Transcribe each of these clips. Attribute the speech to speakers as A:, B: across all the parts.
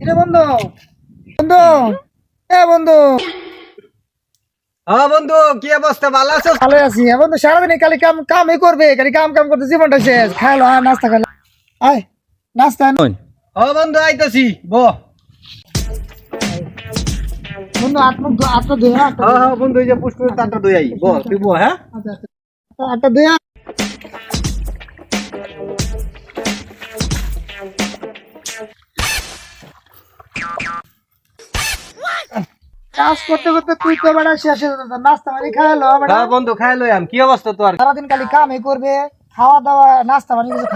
A: এটা বন্ধু? বন্ধু? এ বন্ধু।
B: হ্যাঁ বন্ধু কি অবস্থা? ভালো আছো?
A: ভালো আছি। বন্ধু সারাদিন খালি কাম কামই করবে খালি কাম কাম করতে জীবনটা শেষ। খাইলো আয় নাস্তা খাইলো। আয় নাস্তা আন।
B: হ্যাঁ বন্ধু আইতাছি। বো।
A: বন্ধু আট মুখ ধো- আটটা আটটা
B: হ্যাঁ হ্যাঁ বন্ধু এই যে পুষ্কর তারটা দই আই। বো তুই বো হ্যাঁ?
A: আচ্ছা, আচ্ছা। আটটা ধুয়ে কাজ করতে করতে তুই তো বেড়া শেষ হয়ে যেত। নাস্তা পানি খাইলো
B: হ্যাঁ বন্ধু খাই লইয়াম কি অবস্থা তোর?
A: সারাদিন খালি কামই করবে খাওয়া দাওয়া নাস্তা পানি কিছু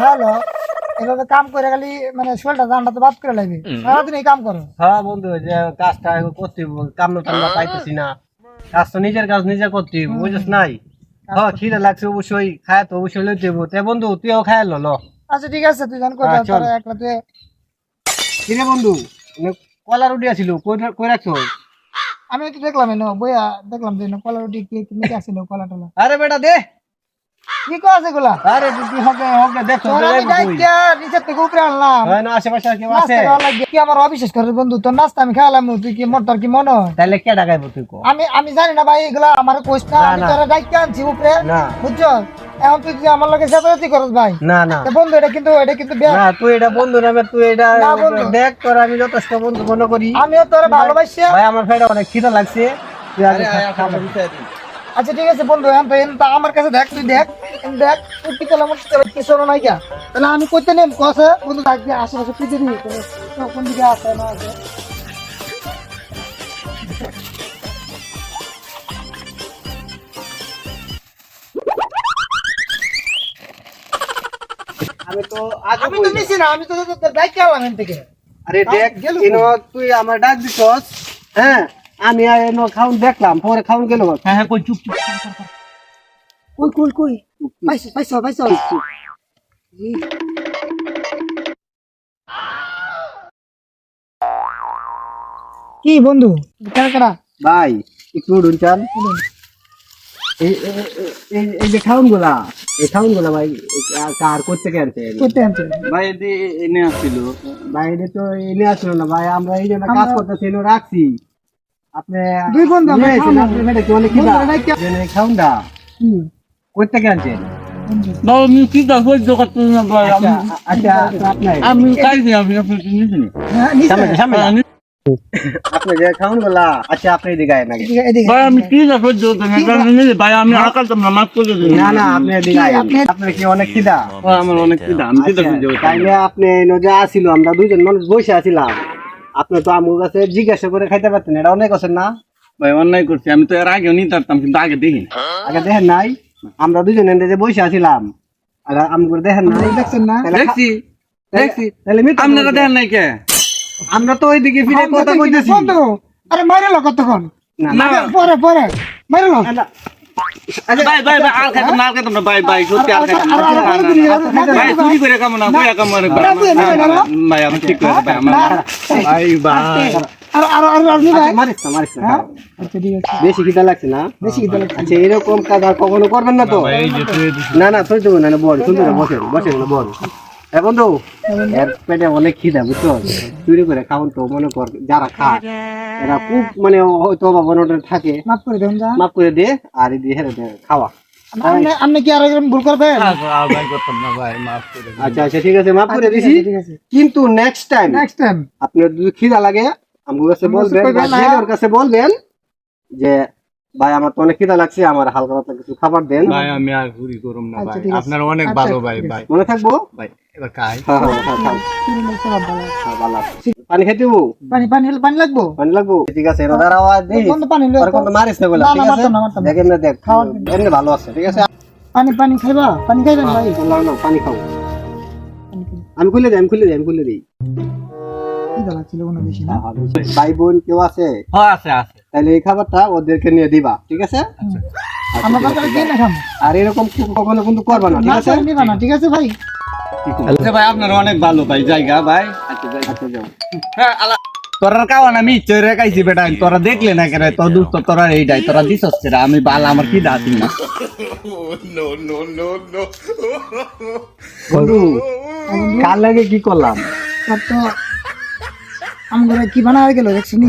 A: এভাবে কাম করে খালি মানে শরীরটা জানটা তো বাদ করে লাগবে সারাদিন এই কাম করো।
B: হ্যাঁ বন্ধু যে কাজটা করতে কাম পাইতেছি না। কাজ তো নিজের কাজ নিজে করতে বুঝছিস নাই? হ্যাঁ খিদে লাগছে অবশ্যই খায় তো অবশ্যই লইতে হইব। তে বন্ধু তুইও খাই লো লো।
A: আচ্ছা ঠিক আছে তুই জান
B: হ্যাঁ, চল।
A: একলা তুই
B: কিরে বন্ধু মানে কলা রুটি আছিল কই কই রাখছো?
A: আমি তো দেখলাম এনো বইয়া দেখলাম যে কলা রুটি কি কি মেখে আসিল কলা টলা।
B: আরে বেটা দে।
A: কি কো আছে গুলা
B: আরে হবে হবে দেখছ
A: তোর আমি ডাইকা নিচের থেকে উপরে আনলাম।
B: হয় না আশেপাশে কেউ আছে?
A: কি আমার অবিশ্বাস করে বন্ধু তোর নাস্তা আমি খাওয়ালাম তুই কি মোর তোর কি মনে হয়?
B: তাহলে কে ডাকাইবো তুই কো?
A: আমি আমি জানি না ভাই এগুলা আমার না
B: না,
A: আমি তোরা ডাইকা আনছি উপরে।
B: না।
A: বুঝছ? এখন তুই যে আমার লগে যাতায়াতি করস ভাই?
B: না না।
A: বন্ধু এটা কিন্তু এটা কিন্তু
B: না তুই এটা বন্ধু নামে তুই এটা দেখ তোর আমি যথেষ্ট বন্ধু মনে করি।
A: আমিও তোরা ভালোবাসি।
B: ভাই আমার অনেক খিদা লাগছে। তুই আগে।
A: আচ্ছা ঠিক আছে বন্ধু এখন তো আমার কাছে দেখ তুই দেখ এখন দেখ তুই কি করলাম কিছু নাই গা তাহলে আমি করতে নেম কসে? বন্ধু যে আশেপাশে দিবি কোন দিকে আসে না আসে
B: আমি তো আগে
A: আমি তো নিছি না আমি তো তোর এখান থেকে।
B: আরে দেখ
A: গেল
B: তুই আমার ডাক দিছস হ্যাঁ? আমি এনো খাউন দেখলাম পরে খাউন গেল হ্যাঁ হ্যাঁ কই চুপ চুপ
A: কই কই কই? পাইছো পাইছো পাইছো। কি বন্ধু? কারা কারা
B: ভাই একটু উঠুন চান। এই- এই- এই- এই যে খাউনগুলা এই খাউনগুলা ভাই কার করতে কেনছে
A: করতে আনছে।
B: ভাই এদি এনে আসছিল। ভাই তো এনে আসছিল না ভাই আমরা এই জন্য কাজ করতেছি এনে রাখছি। আপনি
A: দুই বন্ধু আমরা
B: এসেছেন, আপনি এটা কি দা
A: কি
B: করতে
C: আমি সহ্য করতে না ভাই আমি
B: আচ্ছা আচ্ছা
C: আমি আমি আপনি
A: হ্যাঁ
B: সামনে সামনে। আপনি যে খাউনগুলা আচ্ছা আপনি এদিকে আয় নাকি
A: এদিকে এদিকে।
C: ভাই আমি কি না সহ্য করতে না আমি নিয়েছি ভাই আমি আকাল তো না মাফ করে
B: না না আপনি এদিকে আয়
A: আপনি-
B: কি অনেক খিদা?
C: আমার অনেক খিদা। আমি কি সহ্য করতে
B: তাইলে আপনি এনো আসিল আমরা দুইজন মানুষ বসে আছিলাম। আপনি তো আমার কাছে জিজ্ঞাসা করে খাইতে পারতেন এটা অনেক আছেন না?
C: ভাই অন্যায় করছি আমি তো এর আগেও নিতে পারতাম কিন্তু আগে দেখি
B: আগে দেখেন নাই? আমরা দুজন এনে যে বসে আছিলাম। আর আমগুলো দেখেন নাই
A: দেখছেন না?
C: দেখছি দেখছি।
B: তাহলে
C: আপনারা দেখেন নাই কে?
B: আমরা তো ওইদিকে ফিরে কথা কইতেছি
A: বন্ধু। আরে মাইরে লো কতক্ষণ?
B: না,
C: না।
A: পরে পরে। মাইরে লো।
B: আচ্ছা,
C: ভাই ভাই ভাই আর খাইতাম না আর খাইতাম না ভাই ভাই সত্যি আর খাইতাম না।
A: আর- আর- আর- আর- আর-
C: ভাই চুরি করে কাম না বইয়া কাম করে ভাই
A: না, বুঝে নেবে না, না।
C: ভাই আমি ঠিক করে ভাই আমার ভাই ভাই।
A: আর আর আর আর ভাই।
B: মারিস না মারিস না
A: আচ্ছা ঠিক আছে
B: বেশি খিদা লাগছে না?
A: বেশি খিদা লাগছে।
B: আচ্ছা এরকম কাজ আর কখনো করবেন না তো? না না তুই দেবো না না, বল সুন্দর বসেন বসেন না বল। হ্যাঁ বন্ধু? এর পেটে অনেক খিদা বুঝছ? চুরি করে খাওয়ান তো মনে কর যারা খায় এরা খুব মানে হয়তো অভাব অনটনে থাকে।
A: মাফ করে দেন যা।
B: মাফ করে দে আর দিয়ে হেরে দে খাওয়া।
A: আপনি কি আর একজন ভুল করবেন।
B: আচ্ছা আচ্ছা ঠিক আছে মাফ করে দিছি। কিন্তু নেক্সট টাইম
A: নেক্সট টাইম
B: আপনার যদি খিদা লাগে আমার বলবেন
A: কাছে
B: বলবেন যে ভাই আমার তো অনেক খিদা লাগছে আমার হালকা পাতলা কিছু খাবার দেন।
C: ভাই আমি আর ঘুরি করুম না
A: আচ্ছা,
C: ভাই। আপনার অনেক
A: আচ্ছা,
C: ভালো ভাই ভাই।
B: মনে থাকব?
C: ভাই এবার খাই।
B: হ্যাঁ হ্যাঁ হ্যাঁ। পানি খেতে হব?
A: পানি পানি পানি লাগবো?
B: পানি লাগবো? ঠিক আছে আওয়াজ দিই
A: বন্ধু পানি লও
B: আর কিন্তু মারিস না বলে
A: না, না,
B: ঠিক আছে?
A: না,
B: দেখ এমনি দেখ।
A: খাওয়ার
B: এমনি ভালো আছে ঠিক আছে?
A: পানি পানি খাইবা? পানি খাইবেন ভাই?
B: বললাম না, পানি খাও। আমি খুলে দিই আমি খুলে দিই আমি খুলে দিই।
A: খিদা লাগছিল কোনো বেশি না।
B: ভাই বোন কেউ আছে?
C: হ্যাঁ আছে আছে।
B: তাহলে এই খাবারটা ওদেরকে নিয়ে দিবা ঠিক আছে?
A: না খাব
B: আর এরকম কখনো কিন্তু করবা না ঠিক আছে?
A: ঠিক আছে ভাই?
B: কি
C: আচ্ছা ভাই আপনার অনেক ভালো ভাই জায়গা ভাই।
B: আচ্ছা আচ্ছা যাও।
C: হ্যাঁ তোরা কাওয়ান আমি ইচ্ছে রে খাইছি বেটা। তোরা দেখলে না কেন তোর দুস্থ তোরা এইটাই তোরা দিছস রে আমি বাল আমার কি দাঁতি না
B: বন্ধু কার লাগে কি করলাম?
A: তো আমার কি বানা হয়ে গেল দেখছিনি